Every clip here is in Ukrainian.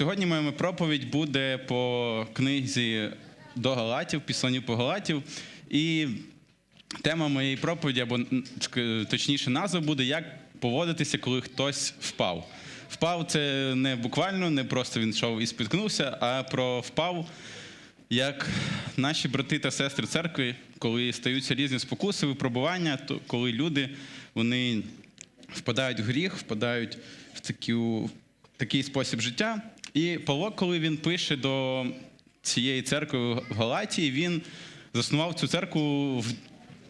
Сьогодні моя проповідь буде по книзі до Галатів, післанню по Галатів. І тема моєї проповіді, або точніше, назва буде Як поводитися, коли хтось впав. Впав це не буквально, не просто він йшов і спіткнувся, а про впав як наші брати та сестри церкви, коли стаються різні спокуси, випробування, то коли люди вони впадають в гріх, впадають в таку, такий спосіб життя. І Павло, коли він пише до цієї церкви в Галатії, він заснував цю церкву в,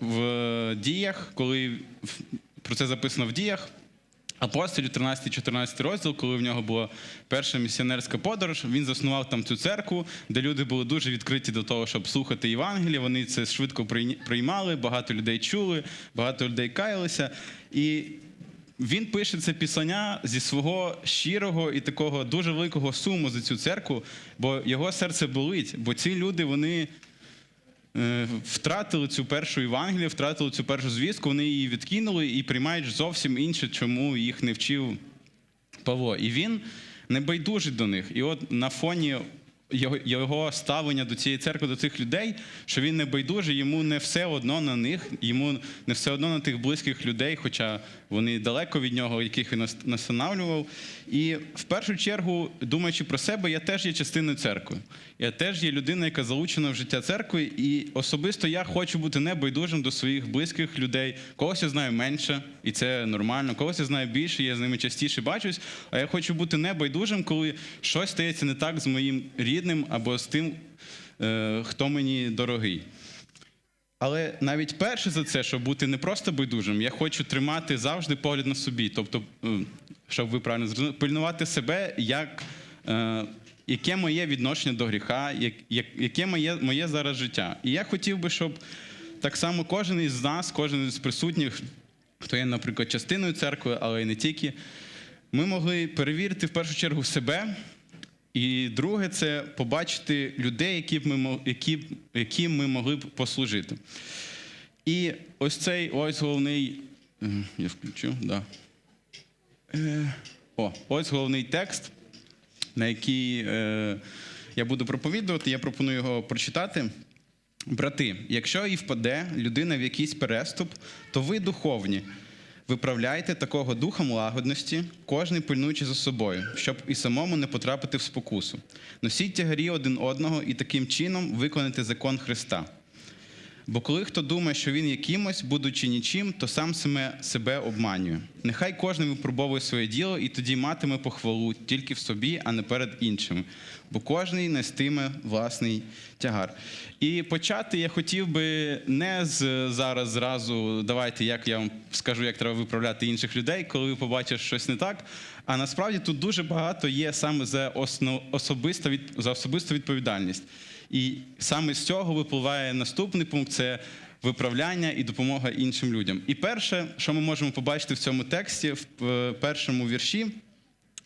в діях, коли про це записано в діях. Апостолів 13-14 розділ, коли в нього була перша місіонерська подорож, він заснував там цю церкву, де люди були дуже відкриті до того, щоб слухати Євангеліє. Вони це швидко приймали, багато людей чули, багато людей каялися. І він пише це післання зі свого щирого і такого дуже великого суму за цю церкву, бо його серце болить, бо ці люди вони е, втратили цю першу Євангелію, втратили цю першу звістку, вони її відкинули і приймають зовсім інше, чому їх не вчив Павло. І він не байдужий до них. І от на фоні його, ставлення до цієї церкви, до цих людей, що він не байдужий, йому не все одно на них, йому не все одно на тих близьких людей, хоча вони далеко від нього, яких він нас- настанавлював. І в першу чергу, думаючи про себе, я теж є частиною церкви. Я теж є людина, яка залучена в життя церкви, і особисто я хочу бути небайдужим до своїх близьких людей. Когось я знаю менше, і це нормально. Когось я знаю більше, я з ними частіше бачусь. А я хочу бути небайдужим, коли щось стається не так з моїм рідним або з тим, е, хто мені дорогий. Але навіть перше за це, щоб бути не просто байдужим, я хочу тримати завжди погляд на собі. Тобто, е, щоб ви правильно зрозуміли, пильнувати себе, як, е, яке моє відношення до гріха, як, яке моє, моє зараз життя. І я хотів би, щоб так само кожен із нас, кожен із присутніх, хто є, наприклад, частиною церкви, але й не тільки, ми могли перевірити в першу чергу себе. І друге, це побачити людей, які б ми, які, яким ми могли б послужити. І ось цей ось головний. е, Я включу, да. Е, О, ось головний текст, на який е, я буду проповідувати. Я пропоную його прочитати. Брати, якщо і впаде людина в якийсь переступ, то ви духовні. Виправляйте такого духом лагодності, кожний пильнуючи за собою, щоб і самому не потрапити в спокусу. Носіть тягарі один одного і таким чином виконати закон Христа. Бо коли хто думає, що він якимось, будучи нічим, то сам себе, обманює. Нехай кожен випробовує своє діло і тоді матиме похвалу тільки в собі, а не перед іншими. Бо кожний нестиме власний тягар. І почати я хотів би не з зараз зразу давайте, як я вам скажу, як треба виправляти інших людей, коли ви побачиш щось не так. А насправді тут дуже багато є саме за основ, від, за особисту відповідальність. І саме з цього випливає наступний пункт це виправляння і допомога іншим людям. І перше, що ми можемо побачити в цьому тексті, в е, першому вірші,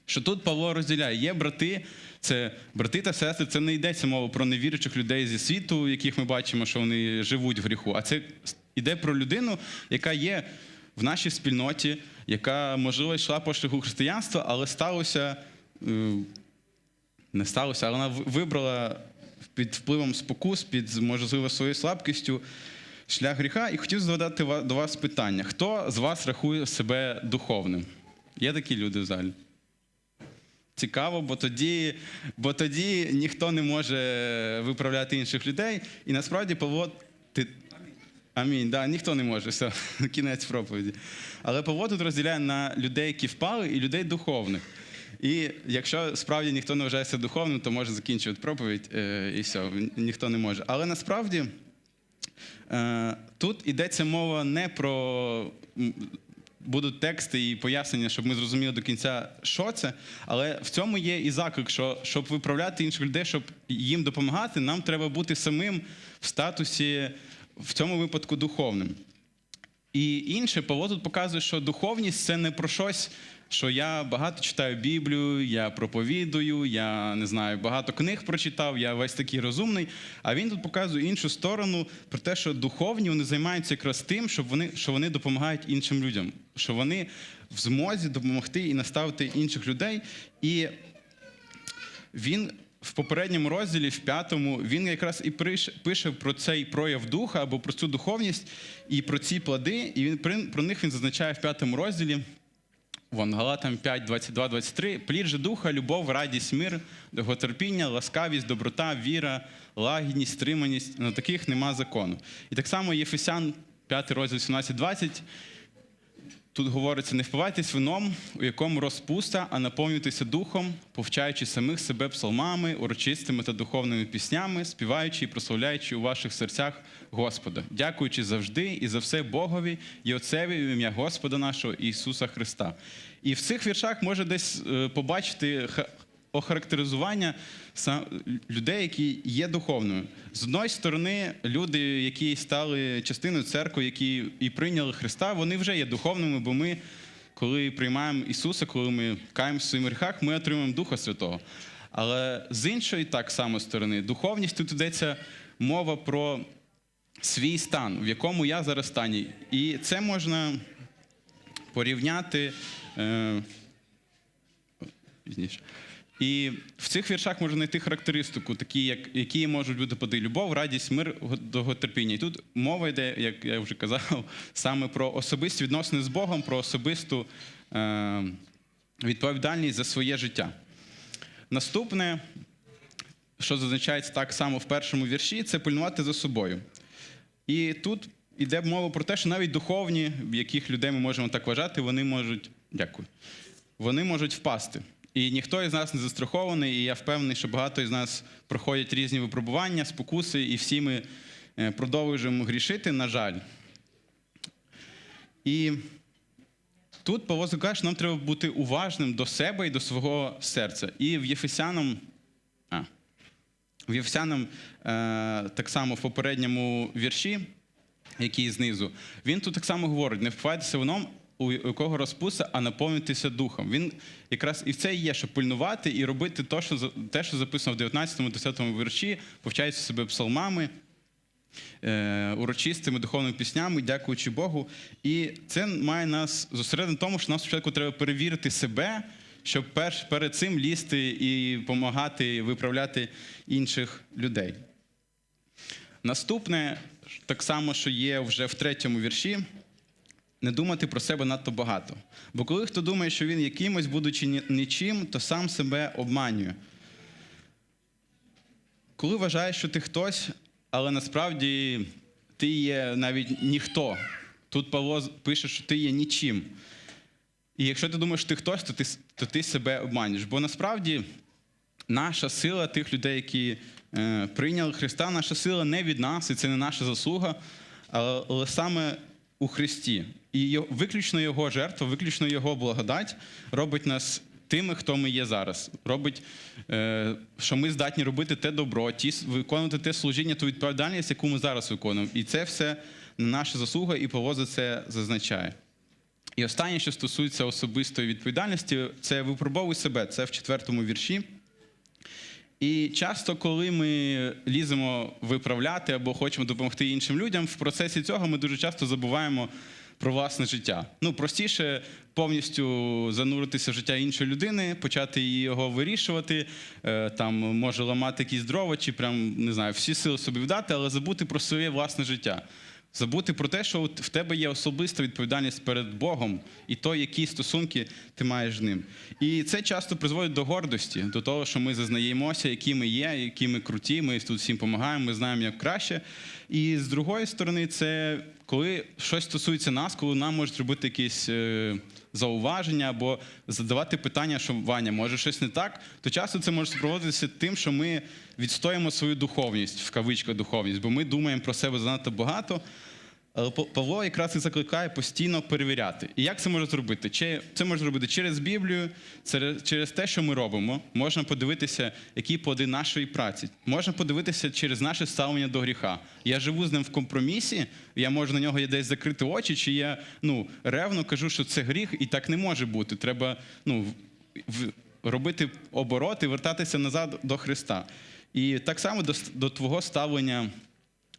що тут Павло розділяє: є брати, це брати та сестри, це не йдеться мова про невіруючих людей зі світу, яких ми бачимо, що вони живуть в гріху. А це йде про людину, яка є в нашій спільноті, яка, можливо, йшла по шляху християнства, але сталося. е, не сталося, але вона вибрала під впливом спокус, під, можливо, своєю слабкістю шлях гріха. І хотів задати до вас питання: хто з вас рахує себе духовним? Є такі люди в залі? Цікаво, бо тоді, бо тоді ніхто не може виправляти інших людей. І насправді Павло, ти. Амінь, да, ніхто не може, все, кінець проповіді. Але Павло тут розділяє на людей, які впали, і людей духовних. І якщо справді ніхто не вважається духовним, то може закінчувати проповідь, е, і все, ніхто не може. Але насправді е, тут йдеться мова не про. Будуть тексти і пояснення, щоб ми зрозуміли до кінця, що це. Але в цьому є і заклик, що щоб виправляти інших людей, щоб їм допомагати, нам треба бути самим в статусі, в цьому випадку, духовним. І інше, Павло тут показує, що духовність це не про щось, що я багато читаю Біблію, я проповідую, я не знаю, багато книг прочитав, я весь такий розумний. А він тут показує іншу сторону про те, що духовні вони займаються якраз тим, щоб вони, що вони допомагають іншим людям, що вони в змозі допомогти і наставити інших людей. І він в попередньому розділі, в п'ятому, він якраз і пише про цей прояв духа або про цю духовність і про ці плоди. І він про них він зазначає в п'ятому розділі. Вон, Галатам 5, 22, 23. Плід же духа, любов, радість, мир, довготерпіння, ласкавість, доброта, віра, лагідність, стриманість. На таких нема закону. І так само Єфесян, 5 розділ 17, 20. Тут говориться: не впивайтесь вином, у якому розпуста, а наповнюйтеся духом, повчаючи самих себе псалмами, урочистими та духовними піснями, співаючи і прославляючи у ваших серцях Господа, дякуючи завжди і за все Богові і Отцеві в ім'я Господа нашого Ісуса Христа. І в цих віршах може десь е, побачити охарактеризування людей, які є духовною. З одної сторони, люди, які стали частиною церкви, які і прийняли Христа, вони вже є духовними, бо ми, коли приймаємо Ісуса, коли ми каємо в своїх гріхах, ми отримуємо Духа Святого. Але з іншої так само сторони, духовність тут йдеться мова про свій стан, в якому я зараз стані. І це можна порівняти. Е, пізніше. І в цих віршах можна знайти характеристику, такі, як, які можуть бути поди любов, радість, мир, довготерпіння. І тут мова йде, як я вже казав, саме про особисті відносини з Богом, про особисту е, відповідальність за своє життя. Наступне, що зазначається так само в першому вірші, це пильнувати за собою. І тут йде мова про те, що навіть духовні, в яких людей ми можемо так вважати, вони можуть. Дякую. Вони можуть впасти. І ніхто із нас не застрахований, і я впевнений, що багато із нас проходять різні випробування, спокуси, і всі ми е, продовжуємо грішити, на жаль. І тут Павло каже, що нам треба бути уважним до себе і до свого серця. І в Єфесянам, а, в Єфесянам е, так само в попередньому вірші, який знизу, він тут так само говорить: не впивайтеся вином, у якого розпуста, а наповнюйтеся духом. Він якраз і в це є, щоб пильнувати і робити те, що, те, що записано в 19-10 вірші, повчаючи себе псалмами, е, урочистими духовними піснями, дякуючи Богу. І це має нас зосередити на тому, що нам спочатку треба перевірити себе, щоб перш перед цим лізти і допомагати виправляти інших людей. Наступне, так само, що є вже в третьому вірші, не думати про себе надто багато. Бо коли хто думає, що він якимось, будучи нічим, то сам себе обманює. Коли вважаєш, що ти хтось, але насправді ти є навіть ніхто. Тут Павло пише, що ти є нічим. І якщо ти думаєш, що ти хтось, то ти, то ти себе обманюєш. Бо насправді наша сила тих людей, які е, прийняли Христа, наша сила не від нас, і це не наша заслуга, але, але саме у Христі. І виключно Його жертва, виключно Його благодать робить нас тими, хто ми є зараз. Робить, е, що ми здатні робити те добро, ті, виконувати те служіння, ту відповідальність, яку ми зараз виконуємо. І це все наша заслуга, і Павло за це зазначає. І останнє, що стосується особистої відповідальності, це випробовуй себе. Це в четвертому вірші. І часто, коли ми ліземо виправляти або хочемо допомогти іншим людям, в процесі цього ми дуже часто забуваємо про власне життя. Ну, простіше повністю зануритися в життя іншої людини, почати його вирішувати, е, там може ламати якісь дрова, чи прям не знаю, всі сили собі вдати, але забути про своє власне життя. Забути про те, що в тебе є особиста відповідальність перед Богом і то, які стосунки ти маєш з ним. І це часто призводить до гордості, до того, що ми зазнаємося, які ми є, які ми круті, ми тут всім допомагаємо, ми знаємо, як краще. І з другої сторони, це коли щось стосується нас, коли нам можуть робити якісь е, зауваження або задавати питання, що Ваня, може щось не так, то часто це може супроводитися тим, що ми відстоїмо свою духовність, в кавичках духовність, бо ми думаємо про себе занадто багато. Але Павло якраз і закликає постійно перевіряти. І як це можна зробити? Чи це можна зробити через Біблію, через, те, що ми робимо. Можна подивитися, які плоди нашої праці. Можна подивитися через наше ставлення до гріха. Я живу з ним в компромісі, я можу на нього десь закрити очі, чи я ну, ревно кажу, що це гріх, і так не може бути. Треба ну, робити оборот і вертатися назад до Христа. І так само до, до твого ставлення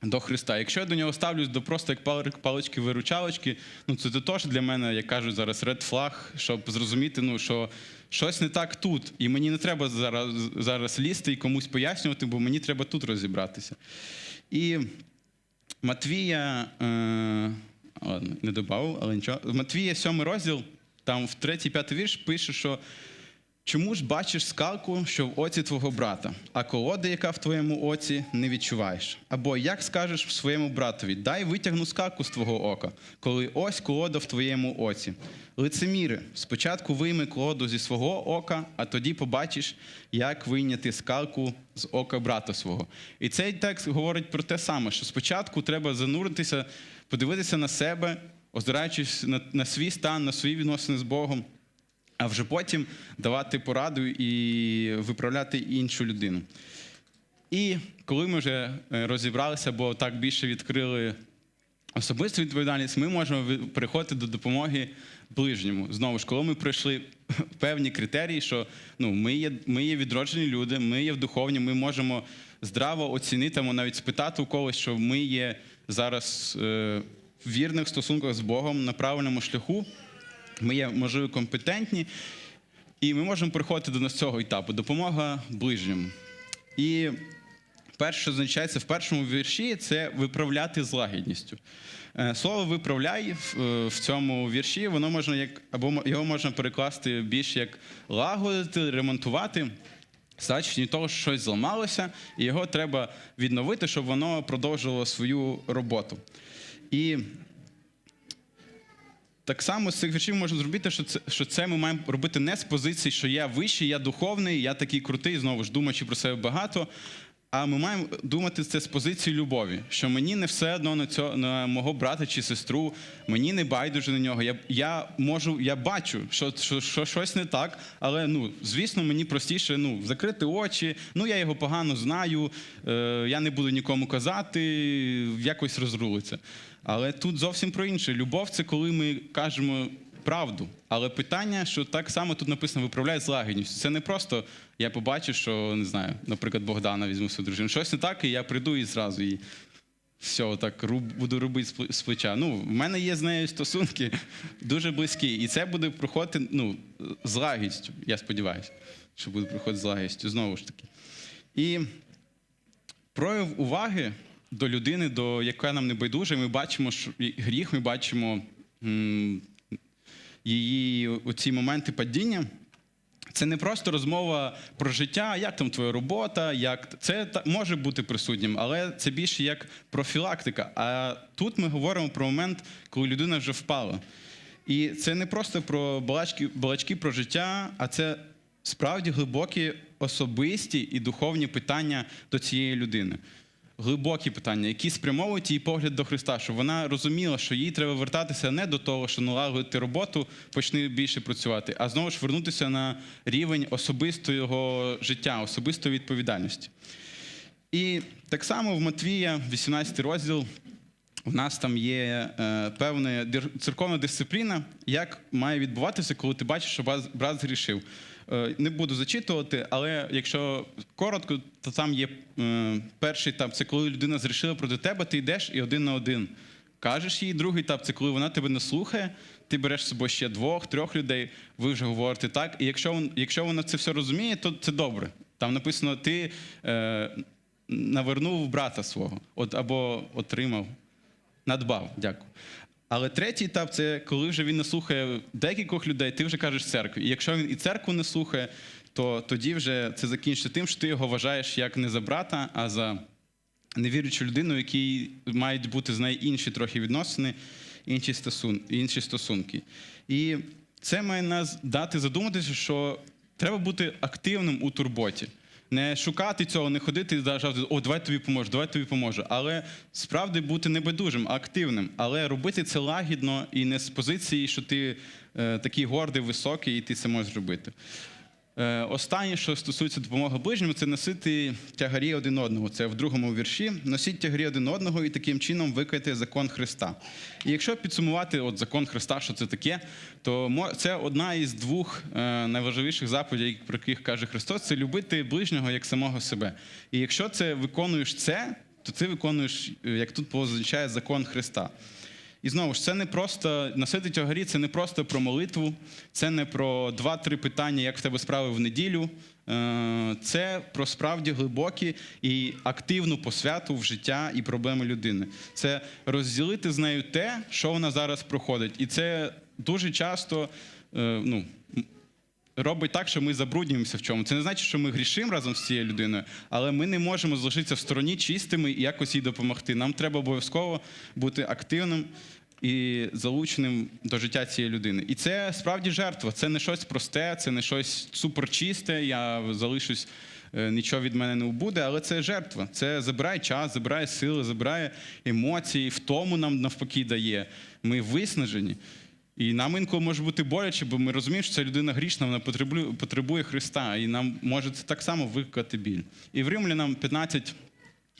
до Христа. Якщо я до нього ставлюсь до просто як палички виручалочки, ну це теж для мене, як кажуть зараз, ред флаг, щоб зрозуміти, ну що щось не так тут. І мені не треба зараз, зараз лізти і комусь пояснювати, бо мені треба тут розібратися. І Матвія, е, ладно, не додав, але нічого. Матвія, сьомий розділ, там в третій, п'ятий вірш пише, що чому ж бачиш скалку, що в оці твого брата, а колоди, яка в твоєму оці, не відчуваєш? Або як скажеш своєму братові, дай витягну скалку з твого ока, коли ось колода в твоєму оці. Лицеміри, спочатку вийми колоду зі свого ока, а тоді побачиш, як вийняти скалку з ока брата свого. І цей текст говорить про те саме, що спочатку треба зануритися, подивитися на себе, озираючись на, на свій стан, на свої відносини з Богом, а вже потім давати пораду і виправляти іншу людину. І коли ми вже е, розібралися, бо так більше відкрили особисту відповідальність, ми можемо переходити до допомоги ближньому. Знову ж, коли ми пройшли певні критерії, що ну, ми, є, ми є відроджені люди, ми є в духовні, ми можемо здраво оцінити, або навіть спитати у когось, що ми є зараз е, в вірних стосунках з Богом на правильному шляху. Ми є, можливо, компетентні, і ми можемо переходити до цього етапу допомога ближньому. І перше, що означається в першому вірші, це виправляти з лагідністю. Е, Слово виправляй в, е, цьому вірші, воно можна як або його можна перекласти більш як лагодити, ремонтувати. Значить, того, що щось зламалося, і його треба відновити, щоб воно продовжило свою роботу. І так само з цих віршів можна зробити, що це, що це ми маємо робити не з позиції, що я вищий, я духовний, я такий крутий, знову ж думаючи про себе багато. А ми маємо думати це з позиції любові, що мені не все одно на цього на мого брата чи сестру, мені не байдуже на нього. Я, я можу, я бачу, що, що, що щось не так, але ну звісно, мені простіше ну закрити очі. Ну я його погано знаю, е, я не буду нікому казати, якось розрулиться. Але тут зовсім про інше. Любов це коли ми кажемо правду. Але питання, що так само тут написано, виправляє з. Це не просто я побачу, що не знаю, наприклад, Богдана візьму свою дружину. Щось не так, і я прийду і зразу і все, так руб, буду робити з плеча. Ну, в мене є з нею стосунки дуже близькі. І це буде проходити ну, з лагідністю. Я сподіваюся, що буде проходити з лагідністю, знову ж таки. І прояв уваги до людини, до яка нам не байдуже, ми бачимо що гріх, ми бачимо її оці моменти падіння. Це не просто розмова про життя, як там твоя робота, як це може бути присутнім, але це більше як профілактика. А тут ми говоримо про момент, коли людина вже впала. І це не просто про балачки, балачки про життя, а це справді глибокі особисті і духовні питання до цієї людини. Глибокі питання, які спрямовують її погляд до Христа, щоб вона розуміла, що їй треба вертатися не до того, що налагодити роботу, почни більше працювати, а знову ж вернутися на рівень особистого життя, особистої відповідальності. І так само в Матвія, 18 розділ, в нас там є е, певна церковна дисципліна, як має відбуватися, коли ти бачиш, що брат згрішив. Е, не буду зачитувати, але якщо коротко, то там є е, перший етап це коли людина згрішила проти тебе, ти йдеш і один на один. Кажеш їй, другий етап це коли вона тебе не слухає, ти береш з собою ще двох, трьох людей, ви вже говорите так. І якщо, якщо вона це все розуміє, то це добре. Там написано, ти е, навернув брата свого, от, або отримав, надбав, дякую. Але третій етап це коли вже він не слухає декількох людей, ти вже кажеш церкві. І якщо він і церкву не слухає, то тоді вже це закінчиться тим, що ти його вважаєш як не за брата, а за невіручу людину, якій мають бути з нею інші трохи відносини, інші, стосун, інші стосунки. І це має нас дати задуматися, що треба бути активним у турботі. Не шукати цього, не ходити завжди, о, давай тобі поможу, давай тобі поможу. Але справді бути небайдужим, активним. Але робити це лагідно і не з позиції, що ти е, такий гордий, високий, і ти це можеш робити. Е, Останнє, що стосується допомоги ближньому, це носити тягарі один одного. Це в другому вірші. Носіть тягарі один одного і таким чином виконати закон Христа. І якщо підсумувати от закон Христа, що це таке, то це одна із двох е, найважливіших заповідей, про яких каже Христос, це любити ближнього як самого себе. І якщо це виконуєш це, то ти виконуєш, е, як тут позначає закон Христа. І знову ж, це не просто носити тягарі, це не просто про молитву, це не про два-три питання, як в тебе справи в неділю. Е, Це про справді глибокі і активну посвяту в життя і проблеми людини. Це розділити з нею те, що вона зараз проходить. І це дуже часто е, ну, робить так, що ми забруднюємося в чому. Це не значить, що ми грішимо разом з цією людиною, але ми не можемо залишитися в стороні чистими і якось їй допомогти. Нам треба обов'язково бути активним і залученим до життя цієї людини. І це справді жертва. Це не щось просте, це не щось суперчисте. Я залишусь. е, Нічого від мене не буде, але це жертва. Це забирає час, забирає сили, забирає емоції, втому нам навпаки дає. Ми виснажені. І нам інколи може бути боляче, бо ми розуміємо, що ця людина грішна, вона потребує, потребує Христа, і нам може це так само викликати біль. І в Римлянам 15,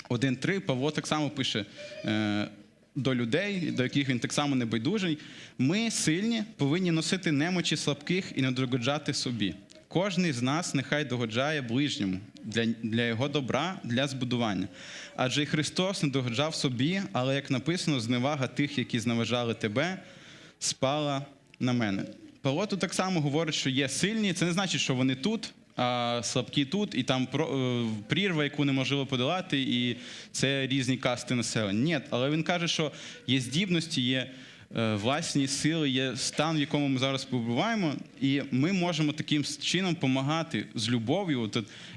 1.3 Павло так само пише е, до людей, до яких він так само не байдужий. Ми сильні, повинні носити немочі слабких і не догоджати собі. Кожний з нас нехай догоджає ближньому для, для його добра, для збудування. Адже і Христос не догоджав собі, але як написано, зневага тих, які зневажали тебе, спала на мене. Павло тут так само говорить, що є сильні. Це не значить, що вони тут, а слабкі тут, і там е, прірва, яку неможливо подолати, і це різні касти населення. Ні, але він каже, що є здібності, є е, власні сили, є стан, в якому ми зараз перебуваємо, і ми можемо таким чином допомагати з любов'ю,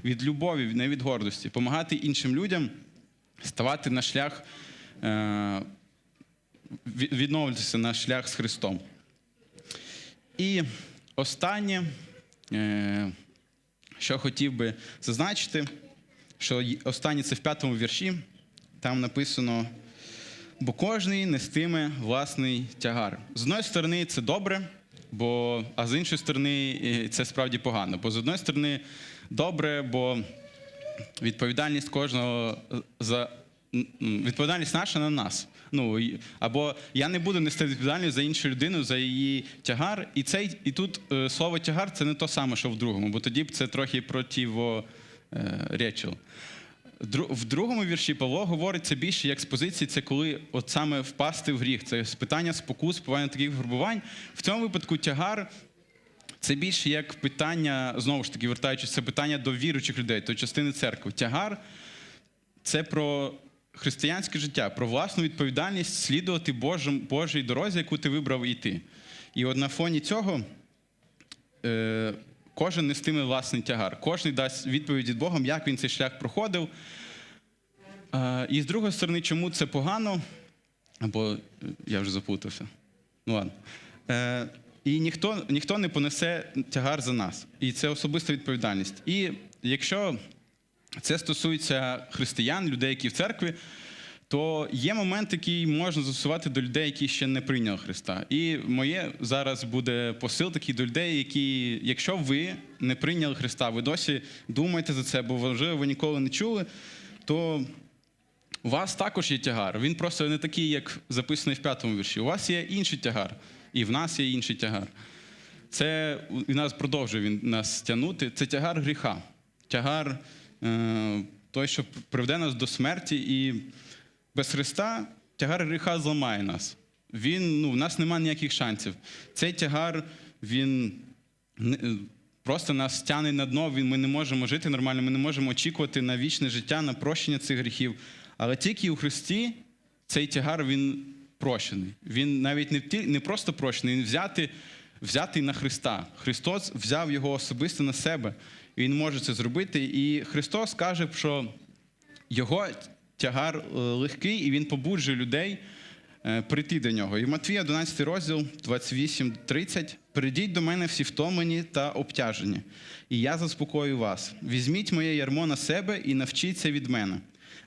від любові, не від гордості, допомагати іншим людям ставати на шлях. Від- відновлюватися на шлях з Христом. І останнє, е, що хотів би зазначити, що останнє це в п'ятому вірші, там написано: бо кожний нестиме власний тягар. З одної сторони, це добре, бо, а з іншої сторони, е, це справді погано. Бо з одної сторони, добре, бо відповідальність кожного за відповідальність наша на нас. Ну або я не буду нести відповідальність за іншу людину, за її тягар. І цей і тут е, слово тягар це не то саме, що в другому, бо тоді б це трохи противоречило. Дру- В другому вірші Павло говорить це більше як з позиції, це коли от саме впасти в гріх. Це питання спокус, питання таких випробувань. В цьому випадку тягар це більше як питання, знову ж таки, вертаючись, це питання до віруючих людей, до частини церкви. Тягар це про християнське життя, про власну відповідальність слідувати Божим, Божій дорозі, яку ти вибрав йти. І от на фоні цього е, кожен нестиме власний тягар, кожен дасть відповідь від Богом, як він цей шлях проходив. Е, і з другої сторони, чому це погано? Або е, я вже заплутався. Ну ладно. Е, і ніхто, ніхто не понесе тягар за нас. І це особиста відповідальність. І якщо це стосується християн, людей, які в церкві, то є момент, який можна застосувати до людей, які ще не прийняли Христа. І моє зараз буде посил такий до людей, які, якщо ви не прийняли Христа, ви досі думаєте за це, бо можливо, ви ніколи не чули, то у вас також є тягар. Він просто не такий, як записаний в п'ятому вірші. У вас є інший тягар, і в нас є інший тягар. Це і нас продовжує він нас тягнути. Це тягар гріха, тягар той, що приведе нас до смерті, і без Христа тягар гріха зламає нас. Він, ну, в нас немає ніяких шансів. Цей тягар, він е, просто нас тягне на дно, він, ми не можемо жити нормально, ми не можемо очікувати на вічне життя, на прощення цих гріхів. Але тільки у Христі цей тягар він прощений. Він навіть не, не просто прощений, він взятий, взятий на Христа. Христос взяв його особисто на себе, Він може це зробити. І Христос каже, що його тягар е, легкий, і він побуджує людей е, прийти до нього. І Матвія 11 розділ 28-30. Прийдіть до мене всі втомлені та обтяжені, і я заспокою вас. Візьміть моє ярмо на себе і навчіться від мене,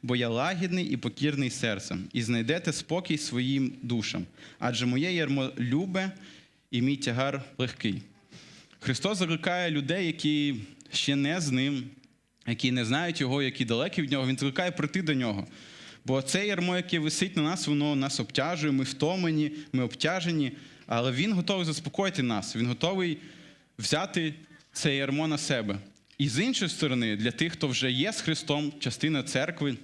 бо я лагідний і покірний серцем, і знайдете спокій своїм душам. Адже моє ярмо любе і мій тягар легкий. Христос закликає людей, які ще не з ним, які не знають його, які далекі від нього. Він закликає прийти до нього. Бо це ярмо, яке висить на нас, воно нас обтяжує, ми втомлені, ми обтяжені, але він готовий заспокоїти нас, він готовий взяти це ярмо на себе. І з іншої сторони, для тих, хто вже є з Христом, частина церкви,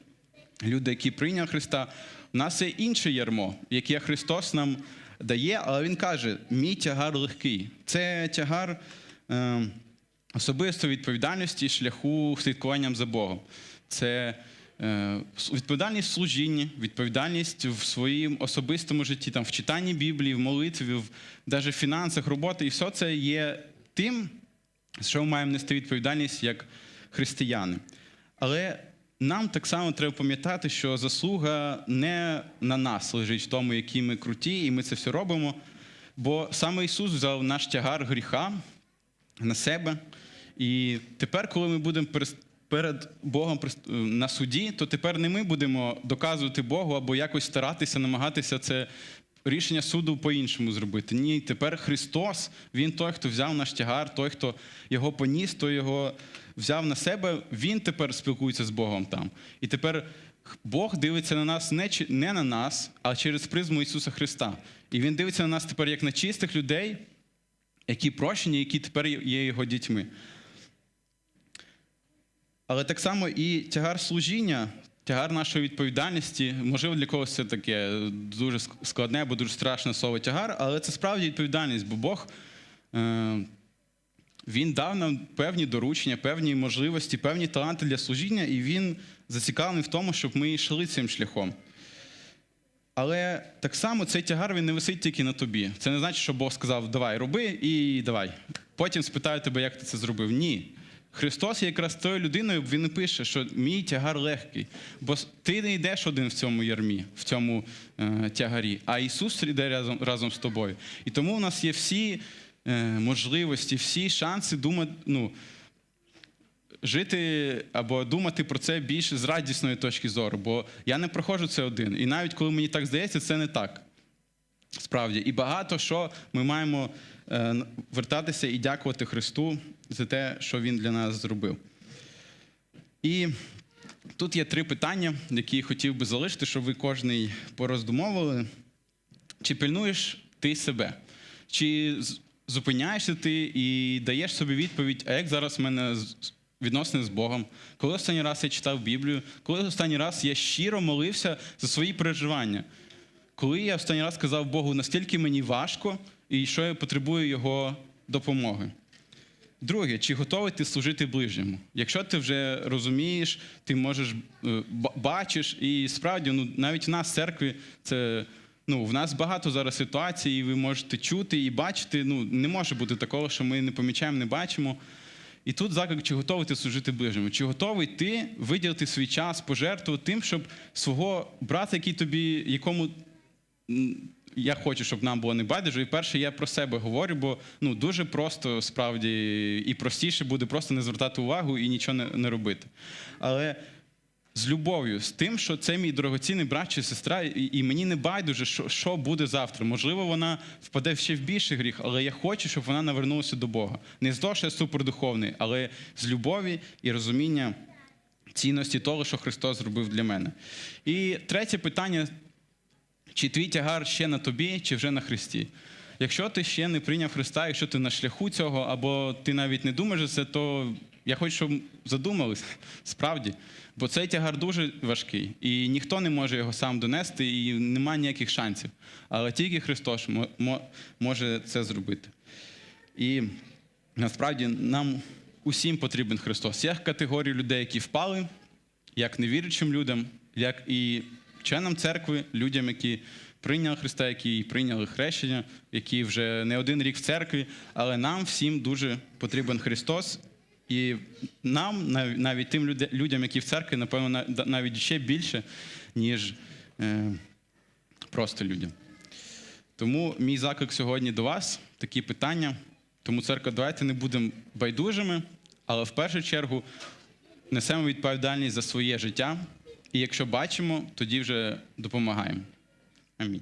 люди, які прийняли Христа, у нас є інше ярмо, яке Христос нам дає, але Він каже: мій тягар легкий. Це тягар е, особистої відповідальності, шляху слідкуванням за Богом. Це е, відповідальність в служінні, відповідальність в своїм особистому житті, там, в читанні Біблії, в молитві, в навіть в фінансах, роботи. І все це є тим, що ми маємо нести відповідальність як християни. Але нам так само треба пам'ятати, що заслуга не на нас лежить в тому, які ми круті, і ми це все робимо. Бо саме Ісус взяв наш тягар гріха на себе. І тепер, коли ми будемо перед Богом на суді, то тепер не ми будемо доказувати Богу або якось старатися, намагатися це рішення суду по-іншому зробити. Ні, тепер Христос, Він той, хто взяв наш тягар, той, хто його поніс, той його взяв на себе, Він тепер спілкується з Богом там. І тепер Бог дивиться на нас не, не на нас, а через призму Ісуса Христа. І Він дивиться на нас тепер як на чистих людей, які прощені, які тепер є його дітьми. Але так само і тягар служіння, тягар нашої відповідальності, можливо, для когось це таке дуже складне або дуже страшне слово тягар, але це справді відповідальність, бо Бог е, він дав нам певні доручення, певні можливості, певні таланти для служіння, і він зацікавлений в тому, щоб ми йшли цим шляхом. Але так само цей тягар він не висить тільки на тобі. Це не значить, що Бог сказав, давай, роби і давай. Потім спитаю тебе, як ти це зробив. Ні. Христос є якраз тою людиною, він пише, що мій тягар легкий. Бо ти не йдеш один в цьому ярмі, в цьому е, тягарі, а Ісус йде разом, разом з тобою. І тому у нас є всі е, можливості, всі шанси думати, ну, жити або думати про це більше з радісної точки зору, бо я не проходжу це один. І навіть коли мені так здається, це не так. Справді, і багато що ми маємо е, вертатися і дякувати Христу за те, що Він для нас зробив. І тут є три питання, які хотів би залишити, щоб ви кожний пороздумовували. Чи пильнуєш ти себе? Чи зупиняєшся ти і даєш собі відповідь, а як зараз в мене відносини з Богом? Коли останній раз я читав Біблію, коли останній раз я щиро молився за свої переживання? Коли я останній раз сказав Богу, настільки мені важко, і що я потребую Його допомоги. Друге, чи готовий ти служити ближньому? Якщо ти вже розумієш, ти можеш е, бачиш, і справді, ну навіть в нас в церкві це. Ну, в нас багато зараз ситуацій, і ви можете чути і бачити. Ну, не може бути такого, що ми не помічаємо, не бачимо. І тут заклик, чи готовий ти служити ближньому? Чи готовий ти виділити свій час, пожертвувати тим, щоб свого брата, який тобі, якому я хочу, щоб нам було не байдуже. І перше, я про себе говорю, бо ну дуже просто справді і простіше буде просто не звертати увагу і нічого не, не робити. Але з любов'ю, з тим, що це мій дорогоцінний брат чи сестра, і, і мені не байдуже, що, що буде завтра. Можливо, вона впаде ще в більший гріх, але я хочу, щоб вона навернулася до Бога. Не з того, що я супердуховний, але з любові і розуміння цінності того, що Христос зробив для мене. І третє питання чи твій тягар ще на тобі, чи вже на Христі? Якщо ти ще не прийняв Христа, якщо ти на шляху цього, або ти навіть не думаєш за це, то я хочу, щоб задумались справді. Бо цей тягар дуже важкий, і ніхто не може його сам донести, і немає ніяких шансів. Але тільки Христос мо- мо- може це зробити. І насправді нам усім потрібен Христос. Як категорію людей, які впали, як невіручим людям, як і членам церкви, людям, які прийняли Христа, які прийняли хрещення, які вже не один рік в церкві, але нам всім дуже потрібен Христос. І нам, нав- навіть тим людям, які в церкві, напевно, навіть ще більше, ніж е, просто людям. Тому мій заклик сьогодні до вас такі питання. Тому, церква, давайте не будемо байдужими, але в першу чергу несемо відповідальність за своє життя. І якщо бачимо, тоді вже допомагаємо. Амінь.